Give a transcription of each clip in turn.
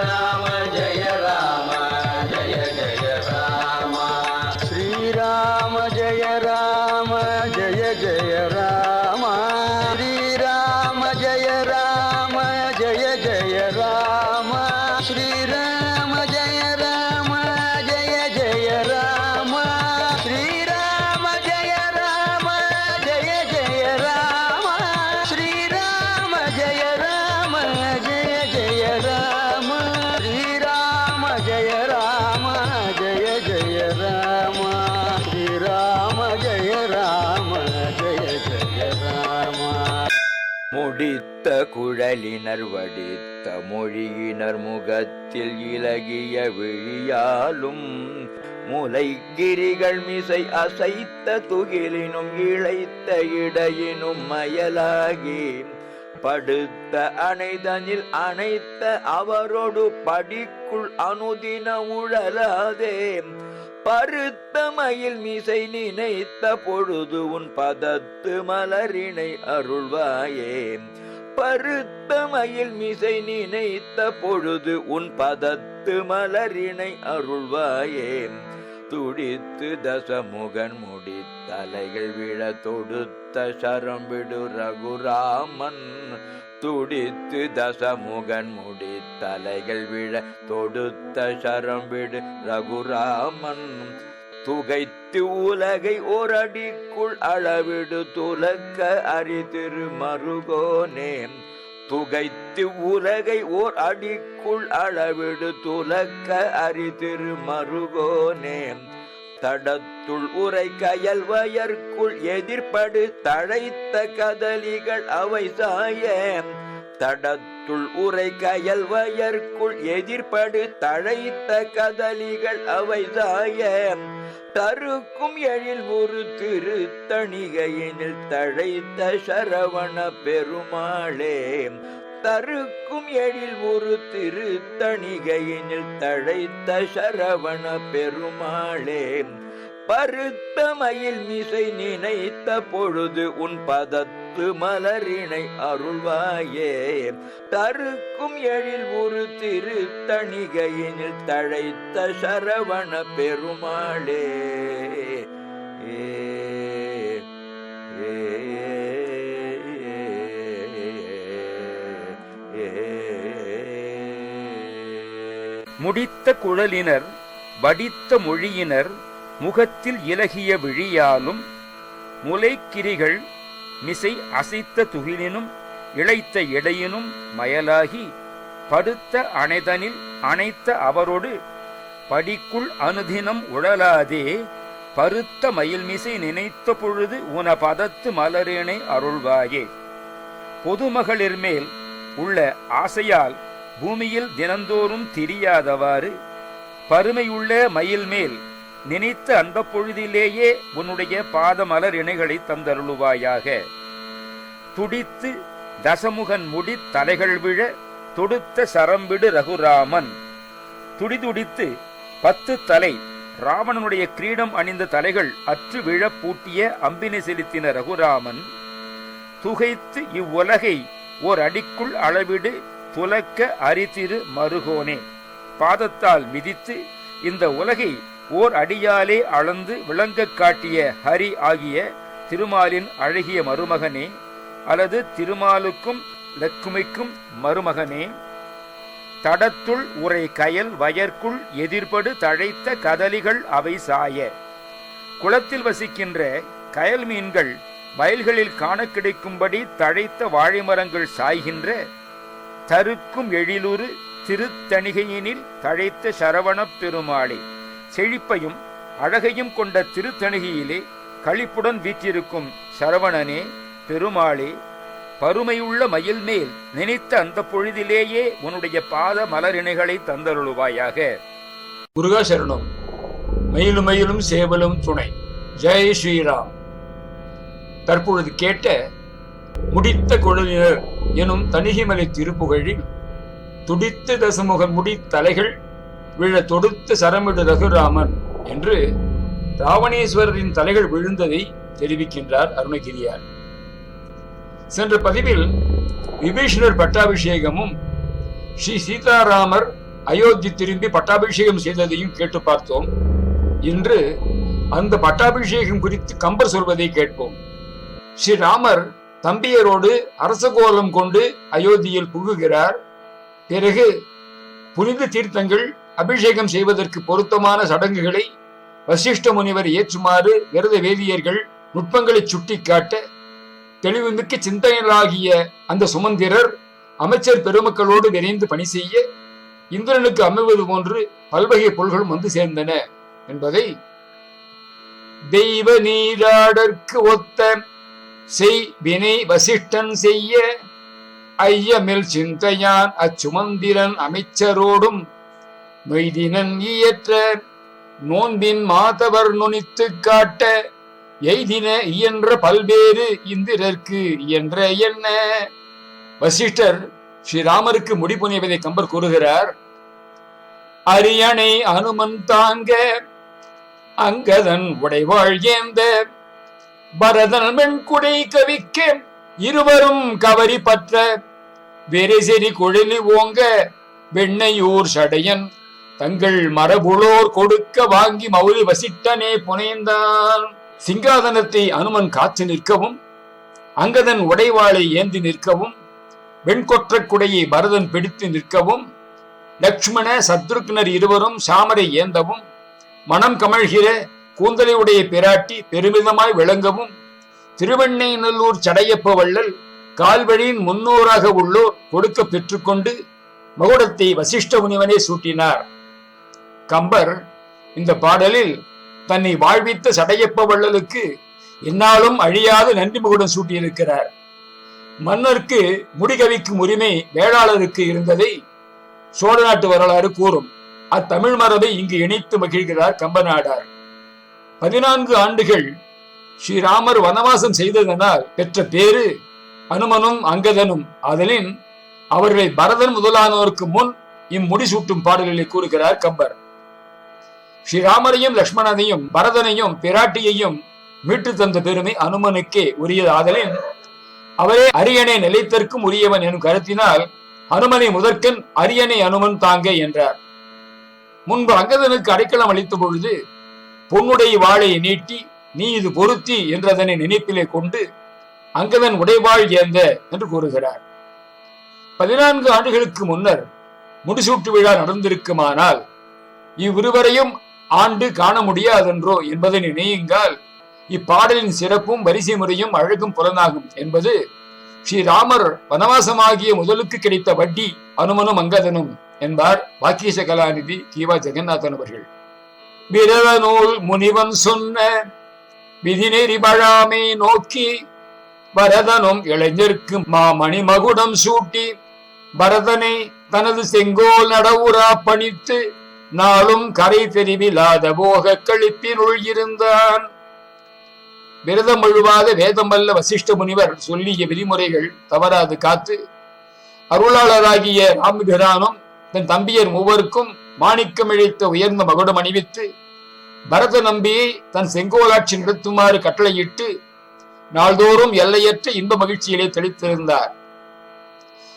الله குழலினர் வடித்த மொழியினர் முகத்தில் இலகிய விழியாலும் முலைக்கிரிகள் மிசை அசைத்த துகிலினும் இழைத்த இடையினும் மயலாகி படுத்த அணைதனில் அணைத்த அவரோடு படிக்குள் அனுதின உழலாதே. பருத்த மயில் மீசை நினைத்த பொழுது உன் பதத்து மலரினை அருள்வாயே. பருத்த மயில் மிசை நினைத்த பொழுது உன் பதத்து மலரினை அருள்வாயே. துடித்து தசமுகன் முடி தலைகள் விழ தொடுத்த சரம் விடு ரகுராமன். துடித்து தசமுகன் முடி தலைகள் விழ தொடுத்த சரம் விடு ரகுராமன். துகைத்து உலகை ஓரடிக்குள் அளவிடு துலக்க அறிதிரு மருகோனே. துகைத்து உலகை ஓர் அடிக்குள் அளவிடு துலக்க அறிதிரு மருகோனே. தடத்துள் உரை கயல் வயற்குள் எதிர்படு தழைத்த கதலிகள் அவை சாய. தடத்துள் உரை கயல் வயற்குள் எதிர்படு தழைத்த கதலிகள் அவை சாய. தருக்கும் எழில் ஒரு திருத்தணிகையினில் தழைத்த சரவண பெருமாளே. தருக்கும் எழில் ஒரு திருத்தணிகையினில் தழைத்த சரவண பெருமாளே. பருத்த மயில் மிசை நினைத்த பொழுது உன் பதத்து மலரினை அருள்வாயே. தருக்கும் எழில் ஒரு திருத்தணிகையினில் தழைத்த சரவண பெருமாளே. முடித்த குழலினர் வடித்த மொழியினர் முகத்தில் இலகிய விழியாலும் முலைக்கிரிகள் மிசை அசைத்த துகிலினும் இழைத்த இடையினும் மயலாகி படுத்த அணைதனில் அணைத்த அவரோடு படிக்குள் அனுதினம் உழலாதே பருத்த மயில்மிசை நினைத்த பொழுது உன பதத்து மலரேனை அருள்வாயே. பொதுமகளிர் மேல் உள்ள ஆசையால் பூமியில் தினந்தோறும் திரியாதவாறு பருமையுள்ள மயில் மேல் நினைத்த அந்த பொழுதிலேயே உன்னுடைய பாதமலர் இணைகளை தந்தருளுவாயாக. துடித்து தசமுகன் முடி தலைகள் விழ தொடுத்த சரம்பிடு ரகுராமன். துடிதுடித்து பத்து தலை ராவணனுடைய கிரீடம் அணிந்த தலைகள் அற்று விழ பூட்டிய அம்பினை செலுத்தின ரகுராமன். துகைத்து இவ்வுலகை ஓர் அடிக்குள் அளவிடு துலக்க அரிதிரு மருகோனே. பாதத்தால் மிதித்து இந்த உலகை ஓர் அடியாலே அளந்து விளங்கக் காட்டிய ஹரி ஆகிய திருமாலின் அழகிய மருமகனே அல்லது திருமாலுக்கும் லக்குமிக்கும் மருமகனே தடத்துள் உரை கயல் வயற்குள் எதிர்படு தழைத்த கதலிகள் அவை சாய. குளத்தில் வசிக்கின்ற கயல் மீன்கள் வயல்களில் காண கிடைக்கும்படி தழைத்த வாழை மரங்கள் சாய்கின்ற தருக்கும் எழிலுறு திருத்தணிகையினில் தழைத்த சரவணப் பெருமாளே. செழிப்பையும் அழகையும் கொண்ட திருத்தணிகையிலே களிப்புடன் வீற்றிருக்கும் சரவணனே பெருமாளே பருமையுள்ள மயில் மேல் நினைத்த அந்த பொழுதிலேயே உன்னுடைய பாத மலரிணைகளை தந்தருளுவாயாக. முருகா சரணம் மயிலும் மயிலும் சேவலும் துணை. ஜெய் ஸ்ரீராம். தற்பொழுது கேட்ட முடித்த குழலினர் எனும் தணிகிமலை திருப்புகழில் துடித்து தசமுக முடி தலைகள் விழ தொடுத்து சரமிடு ரகுராமன் என்று ராவணேஸ்வரரின் தலைகள் விழுந்ததை தெரிவிக்கின்றார் அருணகிரியார். சென்ற பதிவில் விபீஷணர் பட்டாபிஷேகமும் ஸ்ரீ சீதாராமர் அயோத்தி திரும்பி பட்டாபிஷேகம் செய்ததையும் கேட்டு பார்த்தோம். இன்று அந்த பட்டாபிஷேகம் குறித்து கம்பர் சொல்வதை கேட்போம். ஸ்ரீராமர் தம்பியரோடு அரச கோலம் கொண்டு அயோத்தியில் புகுகிறார். பிறகு புனித தீர்த்தங்கள் அபிஷேகம் செய்வதற்கு பொருத்தமான சடங்குகளை வசிஷ்ட முனிவர் ஏற்றுமாறு விரத வேதியர்கள் நுட்பங்களை சுட்டிக்காட்ட தெளிவுமிக்க சிந்தனைகளாகிய அந்த சுமந்திரர் அமைச்சர் பெருமக்களோடு விரைந்து பணி செய்ய இந்திரனுக்கு அமைவது போன்று பல்வகை பொருள்களும் வந்து சேர்ந்தன என்பதை தெய்வ நீராடற்கு ஒத்த செய் வினை வசிஷ்டன் செய்ய ஐயமில் சிந்தையான் அச்சுமந்திரன் அமைச்சரோடும் மெய்தினன் இயற்ற நோன்பின் மாதவர் நுனித்து காட்ட எய்தின இயன்ற பல்வேறு இந்திரர்க்கு இயன்ற என்ன? வசிஷ்டர் ஸ்ரீராமருக்கு முடிபுனைவதை கம்பர் கூறுகிறார் அரியணை அனுமன் தாங்க அங்கதன் உடைவாழ் ஏந்த பரதன் வெண்குடை கவிக்க இருவரும் கவரி பற்ற வெறிசெறி குழலி ஓங்க வெண்ணையூர் சடையன் தங்கள் மரபுளோர் கொடுக்க வாங்கி மௌலி வசிட்டனே புனைந்தான். சிங்காதனத்தை அனுமன் காத்து நிற்கவும் அங்கதன் உடைவாளை ஏந்தி நிற்கவும் வெண்கொற்ற குடையை பரதன் பிடித்து நிற்கவும் லக்ஷ்மண சத்ருக்னர் இருவரும் சாமரை ஏந்தவும் மனம் கமழ்கிற கூந்தலையுடைய பிராட்டி பெருமிதமாய் விளங்கவும் திருவெண்ணை நல்லூர் சடையப்ப வள்ளல் கால்வழியின் முன்னோராக உள்ளோர் கொடுக்க பெற்றுக்கொண்டு மகுடத்தை வசிஷ்ட முனிவனே சூட்டினார். கம்பர் இந்த பாடலில் தன்னை வாழ்வித்த சடையப்ப வள்ளலுக்கு என்னாலும் அழியாத நன்றி முகுடன் சூட்டியிருக்கிறார். மன்னருக்கு முடிகவிக்கும் உரிமை வேளாளருக்கு இருந்ததை சோழ நாட்டு வரலாறு கூறும். அத்தமிழ் மரபை இங்கு இணைத்து மகிழ்கிறார் கம்பநாடார். பதினான்கு ஆண்டுகள் ஸ்ரீராமர் வனவாசம் செய்ததனால் பெற்ற பேரு அனுமனும் அங்கதனும். அதனின் அவர்களை பரதன் முதலானோருக்கு முன் இம்முடிசூட்டும் பாடல்களை கூறுகிறார் கம்பர். ஸ்ரீராமரையும் லக்ஷ்மணனையும் பரதனையும் பிராட்டியையும் மீட்டு தந்த பெருமை அனுமனுக்கே உரியதாதலின் அவரே அரியணை நிலைத்தற்கும் உரியவன் எனும் கருத்தினால் அனுமனை முதற்கன் அரியணை அனுமன் தாங்க என்றார். முன்பு அங்கதனுக்கு அடைக்கலம் அளித்த பொழுது பொன்னுடைய வாளை நீட்டி நீ இது பொருத்தி என்றதனை நினைப்பிலே கொண்டு அங்கதன் உடைவாள் ஏந்த என்று கூறுகிறார். பதினான்கு ஆண்டுகளுக்கு முன்னர் முடிசூட்டு விழா நடந்திருக்குமானால் இவ்விருவரையும் ஆண்டு காண முடியாதென்றோ என்பதை நினையுங்கள். இப்பாடலின் சிறப்பும் வரிசை முறையும் அழகும் புலனாகும் என்பது ஸ்ரீராமர் வனவாசமாகிய முதலுக்கு கிடைத்த வட்டி அனுமனும் அங்கதனும் என்பார் வாக்கீச கலாநிதி கீவா ஜெகநாதன் அவர்கள். விரத நூல் முனிவன் சொன்ன விதிநெறி வழாமை நோக்கி பரதனும் இளைஞர்க்கு மாமணி மகுடம் சூட்டி பரதனை தனது செங்கோல் நடவுரா பணித்து நாளும் கரை தெரிவிலாத போக கழிப்பினுள் இருந்தான். விரதம் முழுவாத வேதமல்ல வசிஷ்ட முனிவர் சொல்லிய விதிமுறைகள் தவறாது காத்து அருளாளராகிய ராமபிரானும் தன் தம்பியர் மூவருக்கும் மாணிக்கம் இழைத்த உயர்ந்த மகுடம் அணிவித்து பரத நம்பியை தன் செங்கோலாட்சி நிறுத்துமாறு கட்டளையிட்டு நாள்தோறும் எல்லையற்ற இன்ப மகிழ்ச்சியிலே தெளித்திருந்தார்.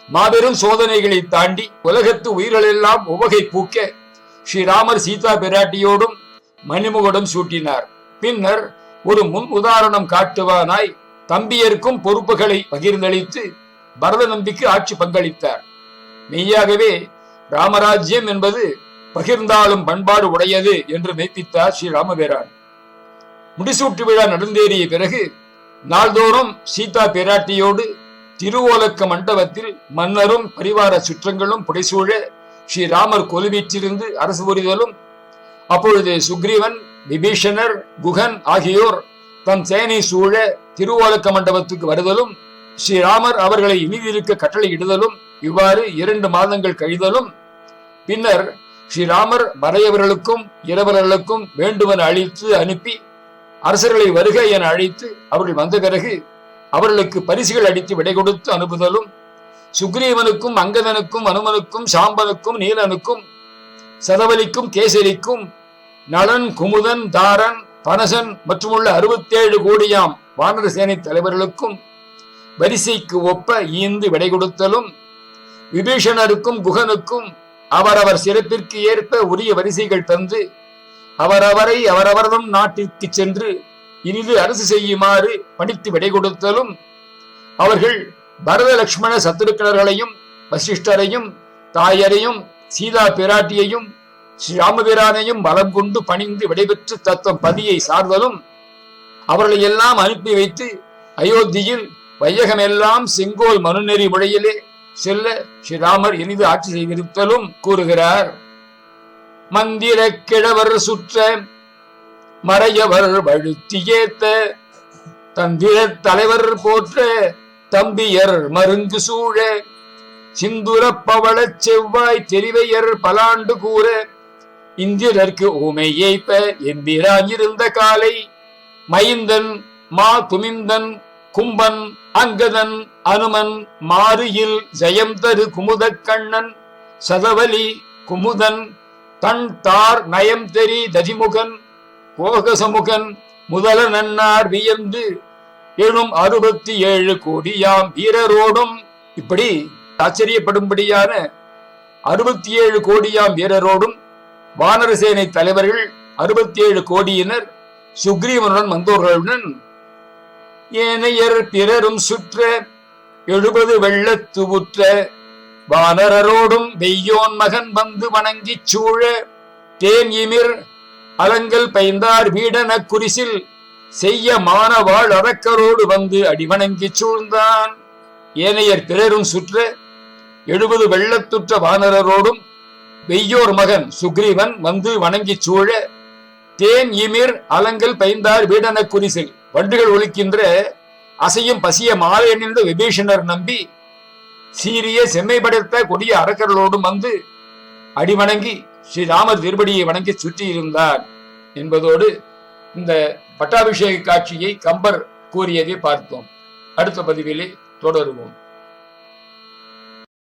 மாபெரும் சோதனைகளை தாண்டி உலகத்து உயிர்களெல்லாம் உவகை பூக்க ஸ்ரீராமர் சீதா பிராட்டியோடும் மணிமுகடும் சூட்டினார். பின்னர் ஒரு முன் உதாரணம் காட்டுவானாய் தம்பியருக்கும் பொறுப்புகளை பகிர்ந்தளித்து பரத நம்பிக்கு ஆட்சி பங்களித்தார். மெய்யாகவே ராமராஜ்யம் என்பது பகிர்ந்தாலும் பண்பாடு உடையது என்று மெய்ப்பித்தார் ஸ்ரீ ராமபிரான் முடிசூட்டு விழா நடந்தேறிய பிறகு நாள்தோறும் சீதா பிராட்டியோடு திருவோலக்க மண்டபத்தில் மன்னரும் பரிவார சுற்றங்களும் புடைசூழ ஸ்ரீராமர் கொலுவீற்றிருந்து அரசு புரிதலும் அப்பொழுது சுக்ரீவன் விபீஷணர் குகன் ஆகியோர் தம் சேனை சூழ திருவோலக்க மண்டபத்துக்கு வருதலும் ஸ்ரீராமர் அவர்களை இனிதிருக்க கட்டளையிடுதலும் இவ்வாறு இரண்டு மாதங்கள் கழிதலும் பின்னர் ஸ்ரீராமர் மறையவர்களுக்கும் இரவர்களுக்கும் வேண்டுமென அழித்து அனுப்பி அரசர்களை வருக என அழைத்து அவர்கள் வந்த பிறகு அவர்களுக்கு பரிசுகள் அடித்து விடை கொடுத்து அனுப்புதலும் சுக்ரீவனுக்கும் அங்கதனுக்கும் அனுமனுக்கும் சாம்பனுக்கும் நீலனுக்கும் சதவலிக்கும் கேசரிக்கும் நளன் குமுதன் தாரன் பனசன் மற்றுமுள்ள அறுபத்தேழு கோடியாம் வானர சேனை தலைவர்களுக்கும் வரிசைக்கு ஒப்ப ஈந்து விடை கொடுத்தலும் விபீஷணருக்கும் குகனுக்கும் அவரவர் சிறப்பிற்கு ஏற்ப உரிய வரிசைகள் தந்து அவரவரை அவரவரதும் நாட்டிற்கு சென்று இனிது அரசு செய்யுமாறு பணித்து விடை கொடுத்தலும் அவர்கள் பரத லட்சுமண சத்துருக்கணர்களையும் வசிஷ்டரையும் தாயரையும் சீதா பிராட்டியையும் ஸ்ரீராமபிரானையும் பலம் கொண்டு பணிந்து விடைபெற்று தத்துவம் பதியை சார்தலும் அவர்களை எல்லாம் அனுப்பி வைத்து அயோத்தியில் வையகமெல்லாம் செங்கோல் மனுநெறி முறையிலே செல்ல ஸ்ரீராமர் இனிது ஆட்சி செய்திருத்தலும் கூறுகிறார். மந்திர கிழவர் சுற்ற மறையவர் வழுத்தி ஏத்த தந்திர தலைவர் போற்ற தம்பியர் மருங்கு சூழ. சிந்துர பவள செவ்வாய் தெரிவையர் பலாண்டு கூற. இந்திரர்க்கு ஊமை ஏய்ப்ப எம்பிரான் இருந்த காலை. மைந்தன் மா துமிந்தன் கும்பன் அங்கதன் அனுமன் மாரியில் ஜெயம் தரு குமுதக் கண்ணன். சதவலி குமுதன் தன் தார் நயம் தெரி ததிமுகன். கோகசமுகன் முதல நன்னார் வியந்து எழும் அறுபத்தி ஏழு கோடியாம் வீரரோடும் இப்படி ஆச்சரியப்படும்படியான அறுபத்தி ஏழு கோடியாம் வீரரோடும் வானரசேனை தலைவர்கள் அறுபத்தி ஏழு கோடியினர் சுக்ரீவனுடன் வந்தோர்களுடன் ஏனையர் பிறரும் சுற்ற எழுபது வெள்ளத்து உற்ற வானரரோடும் வெய்யோன் மகன் வந்து வணங்கிச் சூழ தேன் இமிர் அலங்கல் பைந்தார் வீடன குரிசில் செய்ய மானவாள் அரக்கரோடு வந்து அடிவணங்கி சூழ்ந்தான். ஏனையர் பிறரும் சுற்ற எழுபது வெள்ளத்துற்ற வானரரோடும் வெய்யோர் மகன் சுக்ரீவன் வந்து வணங்கிச் சூழ தேன் இமிர் அலங்கல் பைந்தார் வீடன குரிசில் வண்டுகள் ஒழிக்கின்ற அசையும் பசிய மாலை விபீஷணர் நம்பி சீரிய செம்மை படைத்த கொடிய அரக்கர்களோடும் வந்து அடிவணங்கி ஸ்ரீராமர் திருப்படியை வணங்கி சுற்றி இருந்தார் என்பதோடு இந்த பட்டாபிஷேக காட்சியை கம்பர் கூறியதை பார்த்தோம். அடுத்த பதிவிலே தொடருவோம்.